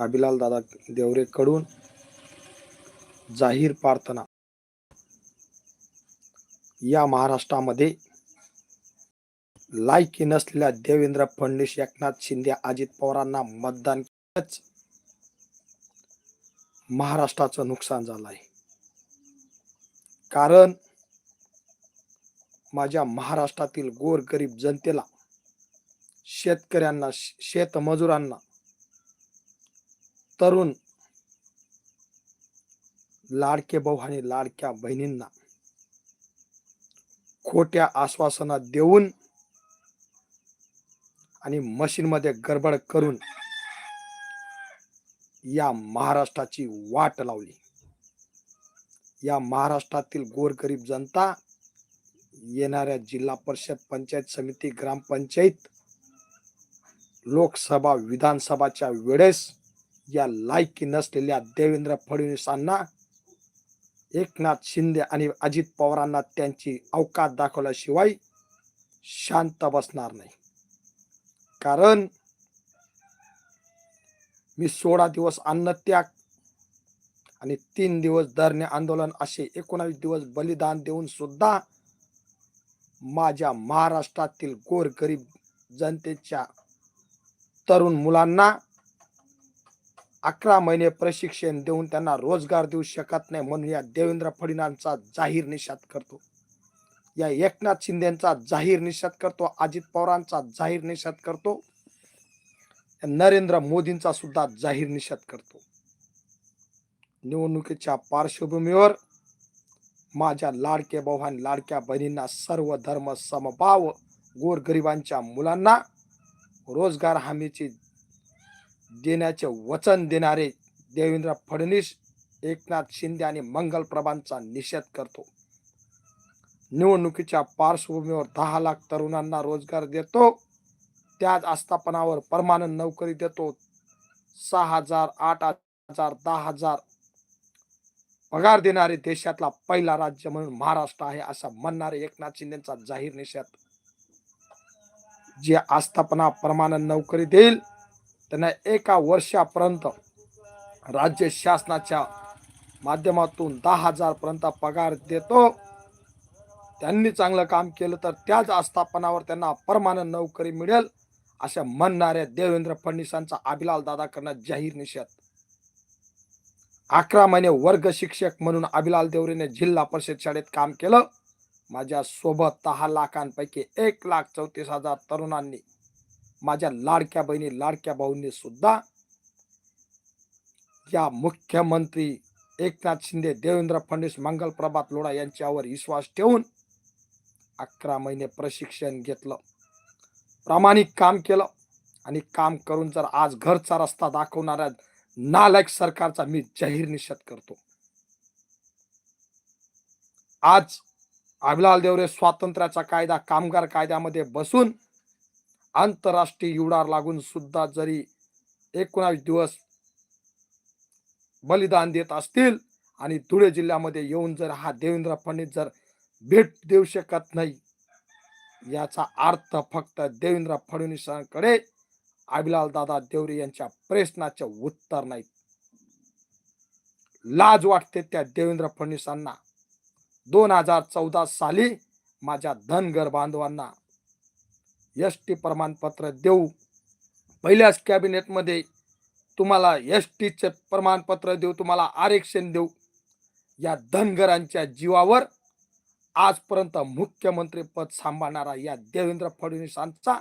अभिलाल दादा देवरेकडून जाहीर प्रार्थना. या महाराष्ट्रामध्ये लायकी नसलेल्या देवेंद्र फडणवीस एकनाथ शिंदे अजित पवारांना मतदान केलंच महाराष्ट्राचं नुकसान झालं आहे. कारण माझ्या महाराष्ट्रातील गोरगरीब जनतेला शेतकऱ्यांना शेतमजुरांना तरुण लाडके भाऊ आणि लाडक्या बहिणींना खोट्या आश्वासना देऊन आणि मशीनमध्ये गडबड करून या महाराष्ट्राची वाट लावली. या महाराष्ट्रातील गोरगरीब जनता येणाऱ्या जिल्हा परिषद पंचायत समिती ग्रामपंचायत लोकसभा विधानसभाच्या वेळेस या लायकी नसलेल्या देवेंद्र फडणवीसांना एकनाथ शिंदे आणि अजित पवारांना त्यांची अवकात दाखवल्याशिवाय शांत बसणार नाही. कारण मी सोळा दिवस अन्नत्याग आणि तीन दिवस धरणे आंदोलन असे एकोणावीस दिवस बलिदान देऊन सुद्धा माझ्या महाराष्ट्रातील गोरगरीब जनतेच्या तरुण मुलांना अकरा महिने प्रशिक्षण देऊन त्यांना रोजगार देऊ शकत नाही म्हणून या देवेंद्र फडणवीसांचा जाहीर निषेध करतो. या एकनाथ शिंदेचा जाहीर निषेध करतो अजित पवारांचा जाहीर निषेध करतो नरेंद्र मोदींचा सुद्धा जाहीर निषेध करतो. निवडणुकीच्या पार्श्वभूमीवर माझ्या लाडके भाऊ आणि लाडक्या बहिणींना सर्व धर्म समभाव गोरगरिबांच्या मुलांना रोजगार हमीची देण्याचे वचन देणारे देवेंद्र फडणवीस एकनाथ शिंदे आणि मंगल प्रभांचा निषेध करतो. निवडणुकीच्या पार्श्वभूमीवर दहा लाख तरुणांना रोजगार देतो. त्याच आस्थापनावर परमानंद नोकरी देतो. सहा हजार आठ हजार दहा हजार पगार देणारे देशातला पहिला राज्य म्हणून महाराष्ट्र आहे असं म्हणणारे एकनाथ शिंदेचा जाहीर निषेध. जे आस्थापना परमानंद नोकरी देईल त्यांना एका वर्षापर्यंत राज्य शासनाच्या माध्यमातून दहा हजारपर्यंत पगार देतो. त्यांनी चांगलं काम केलं तर त्याच आस्थापनावर त्यांना परमानंद नोकरी मिळेल अशा म्हणणाऱ्या देवेंद्र फडणवीसांचा अभिलाल दादा करण्यात जाहीर निषेध. अकरा महिने वर्ग शिक्षक म्हणून अभिलाल देवरेने जिल्हा परिषद शाळेत काम केलं. माझ्या सोबत दहा लाखांपैकी एक लाख चौतीस हजार तरुणांनी माझ्या लाडक्या बहिणी लाडक्या भाऊंनी सुद्धा या मुख्यमंत्री एकनाथ शिंदे देवेंद्र फडणवीस मंगल प्रभात लोढा यांच्यावर विश्वास ठेवून अकरा महिने प्रशिक्षण घेतलं. प्रामाणिक काम केलं आणि काम करून जर आज घरचा रस्ता दाखवणाऱ्या नालायक सरकारचा मी जाहीर निषेध करतो. आज अभिलाल देवरे स्वातंत्र्याचा कायदा कामगार कायद्यामध्ये बसून आंतरराष्ट्रीय युडार लागून सुद्धा जरी एकोणावीस दिवस बलिदान देत असतील आणि धुळे जिल्ह्यामध्ये येऊन जर हा देवेंद्र फडणवीस जर भेट देऊ शकत नाही याचा अर्थ फक्त देवेंद्र फडणवीसांकडे अभिलाल दादा देवरे यांच्या प्रश्नाचे उत्तर नाही लाज वाटते त्या देवेंद्र फडणवीसांना. दोन हजार चौदा साली माझ्या धनगर बांधवांना एस टी प्रमाणपत्र देऊ. पहिल्याच कॅबिनेटमध्ये तुम्हाला एस टीचे प्रमाणपत्र देऊ तुम्हाला आरक्षण देऊ. या धनगरांच्या जीवावर आजपर्यंत मुख्यमंत्रीपद सांभाळणारा या देवेंद्र फडणवीसांचा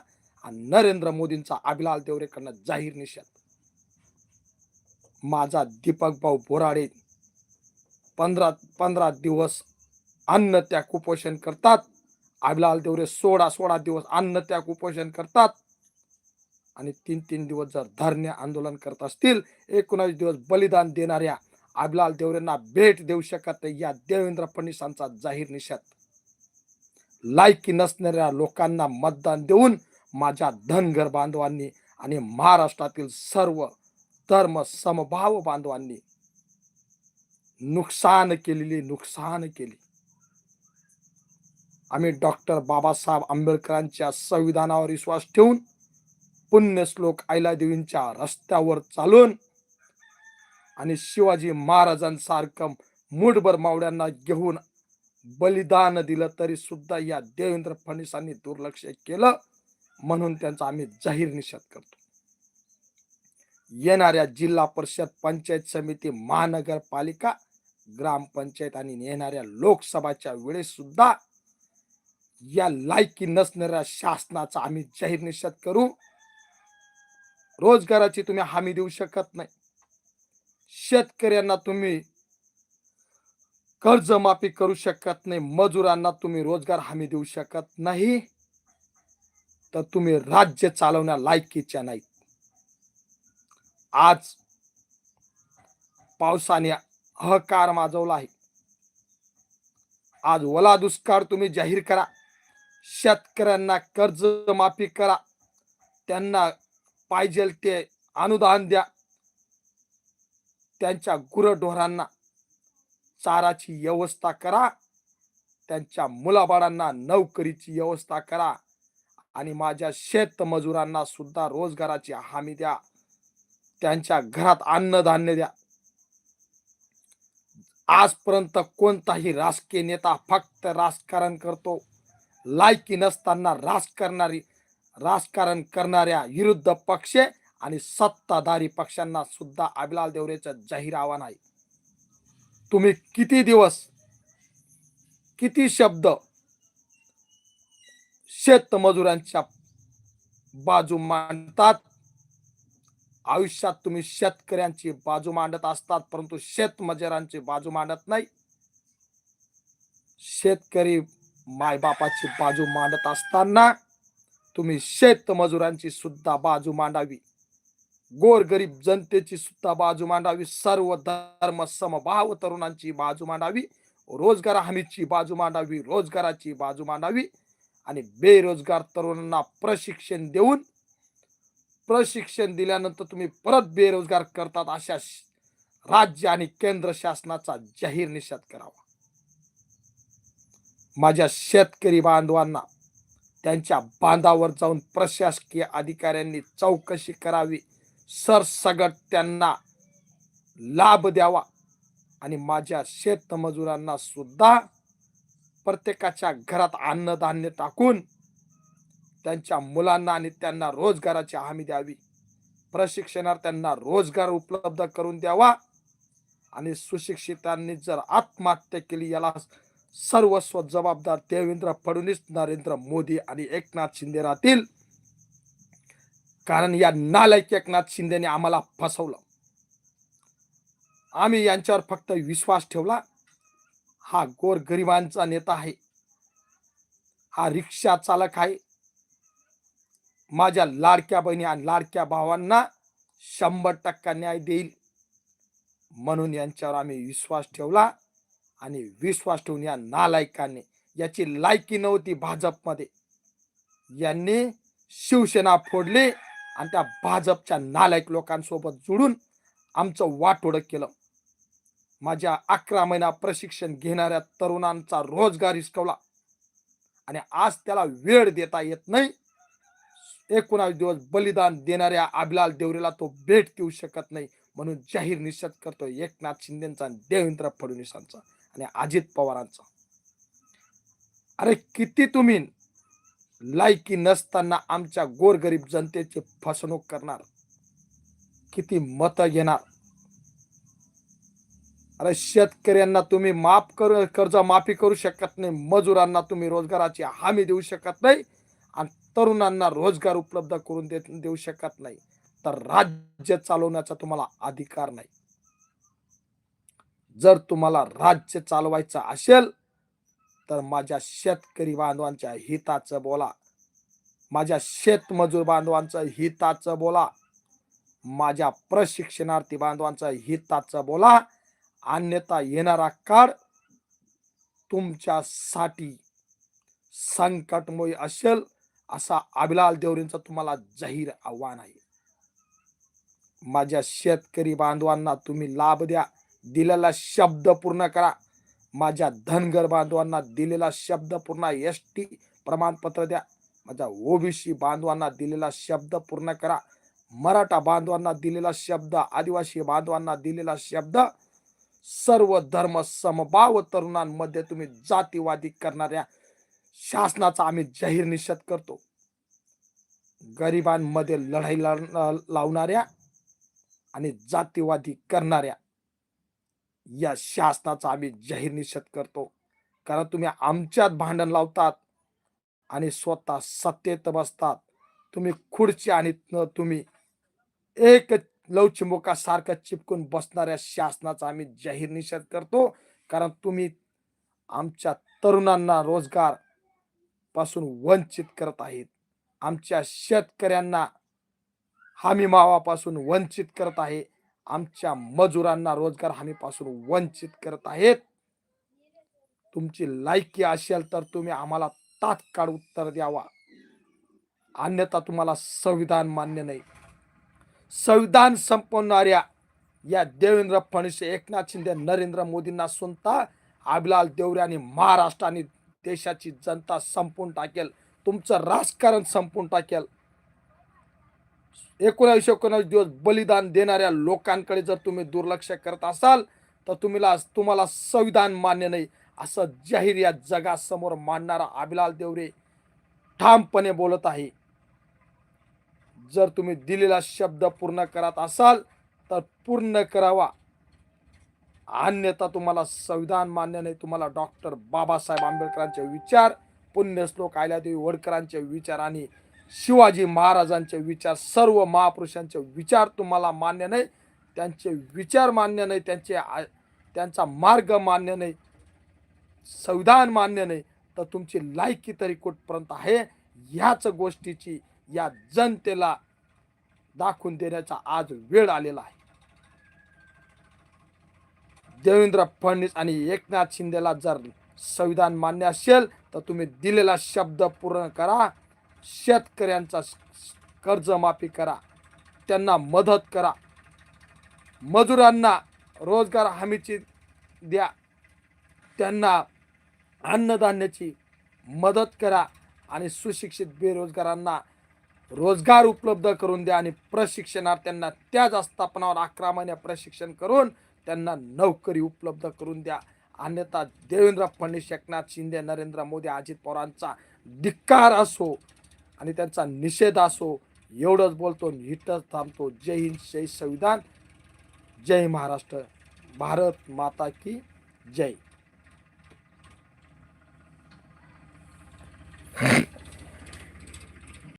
आणि नरेंद्र मोदींचा अभिलाल देवरेकडनं जाहीर निषेध. माझा दीपक भाऊ बोराडे पंधरा पंधरा दिवस अन्न त्या कुपोषण करतात. आबिलाल देवरे सोळा सोळा दिवस अन्न त्याग उपोषण करतात. आणि तीन तीन दिवस जर धरणे आंदोलन करत असतील एकोणावीस दिवस बलिदान देणाऱ्या आबिलाल देवरेंना भेट देऊ शकत नाही. या देवेंद्र फडणवीसांचा जाहीर निषेध. लायकी नसणाऱ्या लोकांना मतदान देऊन माझ्या धनगर बांधवांनी आणि महाराष्ट्रातील सर्व धर्म समभाव बांधवांनी नुकसान केलेली नुकसान केली. आम्ही डॉक्टर बाबासाहेब आंबेडकरांच्या संविधानावर विश्वास ठेवून पुण्यश्लोक आयला देवींच्या रस्त्यावर चालून आणि शिवाजी महाराजांसारखं मुठभर मावड्यांना घेऊन बलिदान दिलं तरी सुद्धा या देवेंद्र फडणवीसांनी दुर्लक्ष केलं म्हणून त्यांचा आम्ही जाहीर निषेध करतो. येणाऱ्या जिल्हा परिषद पंचायत समिती महानगरपालिका ग्रामपंचायत आणि येणाऱ्या लोकसभाच्या वेळेस सुद्धा या लायकी नसणाऱ्या शासनाचा आम्ही जाहीर निषेध करू. रोजगाराची तुम्ही हमी देऊ शकत नाही. शेतकऱ्यांना तुम्ही कर्जमाफी करू शकत नाही. मजुरांना तुम्ही रोजगार हमी देऊ शकत नाही. तर तुम्ही राज्य चालवण्या लायकीच्या नाहीत. आज पावसाने हकार माजवला आहे. आज ओला दुष्काळ तुम्ही जाहीर करा. शेतकऱ्यांना कर्ज माफी करा. त्यांना पाहिजे ते अनुदान द्या. त्यांच्या गुरढोरांना चाराची व्यवस्था करा. त्यांच्या मुलाबाळांना नोकरीची व्यवस्था करा. आणि माझ्या शेतमजुरांना सुद्धा रोजगाराची हमी द्या. त्यांच्या घरात अन्नधान्य द्या. आजपर्यंत कोणताही राजकीय नेता फक्त राजकारण करतो. लायकी नसताना राजकारणारी राजकारण करणाऱ्या विरुद्ध पक्षे आणि सत्ताधारी पक्षांना सुद्धा अभिलाल देवरेचं जाहीर आव्हान आहे. तुम्ही किती दिवस किती शब्द शेतमजुरांच्या बाजू मांडतात? आयुष्यात तुम्ही शेतकऱ्यांची बाजू मांडत असतात परंतु शेतमजुरांची बाजू मांडत नाही. शेतकरी मायबापाची बाजू मांडत असताना तुम्ही शेतमजुरांची सुद्धा बाजू मांडावी. गोरगरीब जनतेची सुद्धा बाजू मांडावी. सर्व धर्म समभाव तरुणांची बाजू मांडावी. रोजगार हमीची बाजू मांडावी. रोजगाराची बाजू मांडावी. आणि बेरोजगार तरुणांना प्रशिक्षण देऊन प्रशिक्षण दिल्यानंतर तुम्ही परत बेरोजगार करतात अशा राज्य आणि केंद्र शासनाचा जाहीर निषेध करावा. माझ्या शेतकरी बांधवांना त्यांच्या बांधावर जाऊन प्रशासकीय अधिकाऱ्यांनी चौकशी करावी. सरसगट त्यांना लाभ द्यावा. आणि माझ्या शेतमजुरांना सुद्धा प्रत्येकाच्या घरात अन्नधान्य टाकून त्यांच्या मुलांना आणि त्यांना रोजगाराची हमी द्यावी. प्रशिक्षणार्थ्यांना रोजगार उपलब्ध करून द्यावा. आणि सुशिक्षितांनी जर आत्महत्या केली याला सर्वस्व जबाबदार देवेंद्र फडणवीस नरेंद्र मोदी आणि एकनाथ शिंदे राहतील. कारण या नालायक एकनाथ शिंदेने आम्हाला फसवलं. आम्ही यांच्यावर फक्त विश्वास ठेवला. हा गोर गरिबांचा नेता आहे. हा रिक्षा चालक आहे. माझ्या लाडक्या बहिणी आणि लाडक्या भावांना शंभर टक्का न्याय देईल. म्हणून यांच्यावर आम्ही विश्वास ठेवला. आणि विश्वास ठेवून या नालायकांनी याची लायकी नव्हती भाजपमध्ये. यांनी शिवसेना फोडली आणि त्या भाजपच्या नालायक लोकांसोबत जुळून आमचं वाटोडं केलं. माझ्या अकरा महिना प्रशिक्षण घेणाऱ्या तरुणांचा रोजगार हिसकवला. आणि आज त्याला वेळ देता येत नाही. एकोणावीस दिवस बलिदान देणाऱ्या अभिलाल देवरेला तो भेट देऊ शकत नाही म्हणून जाहीर निषेध करतो एकनाथ शिंदेचा आणि देवेंद्र फडणवीसांचा. आणि अजित पवारांचा. अरे किती तुम्ही लायकी नसताना आमच्या गोरगरीब जनतेची फसवणूक करणार. किती मत घेणार. अरे शेतकऱ्यांना तुम्ही माफ कर कर्ज माफी करू शकत नाही मजुरांना तुम्ही रोजगाराची हमी देऊ शकत नाही आणि तरुणांना रोजगार उपलब्ध करून देऊ शकत नाही. तर राज्य चालवण्याचा तुम्हाला अधिकार नाही. जर तुम्हाला राज्य चालवायचं असेल तर माझ्या शेतकरी बांधवांच्या हिताचं बोला. माझ्या शेतमजूर बांधवांचं हिताचं बोला. माझ्या प्रशिक्षणार्थी बांधवांचं हिताचं बोला. अन्यथा येणारा काळ तुमच्यासाठी संकटमय असेल असा अभिलाल देवरींचा तुम्हाला जाहीर आव्हान आहे. माझ्या शेतकरी बांधवांना तुम्ही लाभ द्या. दिलेला शब्द पूर्ण करा. माझ्या धनगर बांधवांना दिलेला शब्द पूर्ण एस टी प्रमाणपत्र द्या. माझ्या ओबीसी बांधवांना दिलेला शब्द पूर्ण करा. मराठा बांधवांना दिलेला शब्द आदिवासी बांधवांना दिलेला शब्द सर्व धर्म समभाव तरुणांमध्ये तुम्ही जातीवादी करणाऱ्या शासनाचा आम्ही जाहीर निषेध करतो. गरिबांमध्ये लढाई लावणाऱ्या आणि जातीवादी करणाऱ्या या शासनाचा आम्ही जाहीर निषेध करतो. कारण तुम्ही आमच्यात भांडण लावतात आणि स्वतः सत्तेत बसतात. तुम्ही खुर्ची आणि न तुम्ही एक लवचिमुकासारखं चिपकून बसणाऱ्या शासनाचा आम्ही जाहीर निषेध करतो. कारण तुम्ही आमच्या तरुणांना रोजगारपासून वंचित करत आहेत. आमच्या शेतकऱ्यांना हमी मावापासून वंचित करत आहे. आमच्या मजुरांना रोजगार हमीपासून वंचित करत आहेत. तुमची लायकी असेल तर तुम्ही आम्हाला तात्काळ उत्तर द्यावा. अन्यथा तुम्हाला संविधान मान्य नाही. संविधान संपवणाऱ्या या देवेंद्र फडणवीस एकनाथ शिंदे नरेंद्र मोदींना सुनता अभिलाल देवरे आणि महाराष्ट्र आणि देशाची जनता संपून टाकेल. तुमचं राजकारण संपून टाकेल. एकोणावीसशे एकोणावीस दिवस बलिदान देणाऱ्या लोकांकडे जर तुम्ही दुर्लक्ष करत असाल तर तुम्हाला तुम्हाला संविधान मान्य नाही. असं जाहीर या जगासमोर मांडणारा अभिलाल देवरे ठामपणे बोलत आहे. जर तुम्ही दिलेला शब्द पूर्ण करत असाल तर पूर्ण करावा. अन्यथा तुम्हाला संविधान मान्य नाही. तुम्हाला डॉक्टर बाबासाहेब आंबेडकरांचे विचार पुण्यश्लोक आयल्यादेवी वडकरांचे विचार आणि शिवाजी महाराजांचे विचार सर्व महापुरुषांचे विचार तुम्हाला मान्य नाही. त्यांचे विचार मान्य नाही त्यांचे त्यांचा मार्ग मान्य नाही संविधान मान्य नाही. तर तुमची लायकी तरी कुठपर्यंत आहे? ह्याच गोष्टीची या जनतेला दाखवून देण्याचा आज वेळ आलेला आहे. देवेंद्र फडणवीस आणि एकनाथ शिंदेला जर संविधान मान्य असेल तर तुम्ही दिलेला शब्द पूर्ण करा. शेतकऱ्यांचा कर्जमाफी करा. त्यांना मदत करा. मजुरांना रोजगार हमीची द्या. त्यांना अन्नधान्याची मदत करा आणि सुशिक्षित बेरोजगारांना रोजगार उपलब्ध करून द्या आणि प्रशिक्षणार्थ्यांना त्याच आस्थापनावर अकरा महिने प्रशिक्षण करून त्यांना नोकरी उपलब्ध करून द्या. अन्यथा देवेंद्र फडणवीस एकनाथ शिंदे नरेंद्र मोदी अजित पवारांचा धिक्कार असो. आणि त्यांचा निषेध असो एवढंच बोलतो इथंच थांबतो. जय हिंद जय संविधान. जय महाराष्ट्र. भारत माता की जय.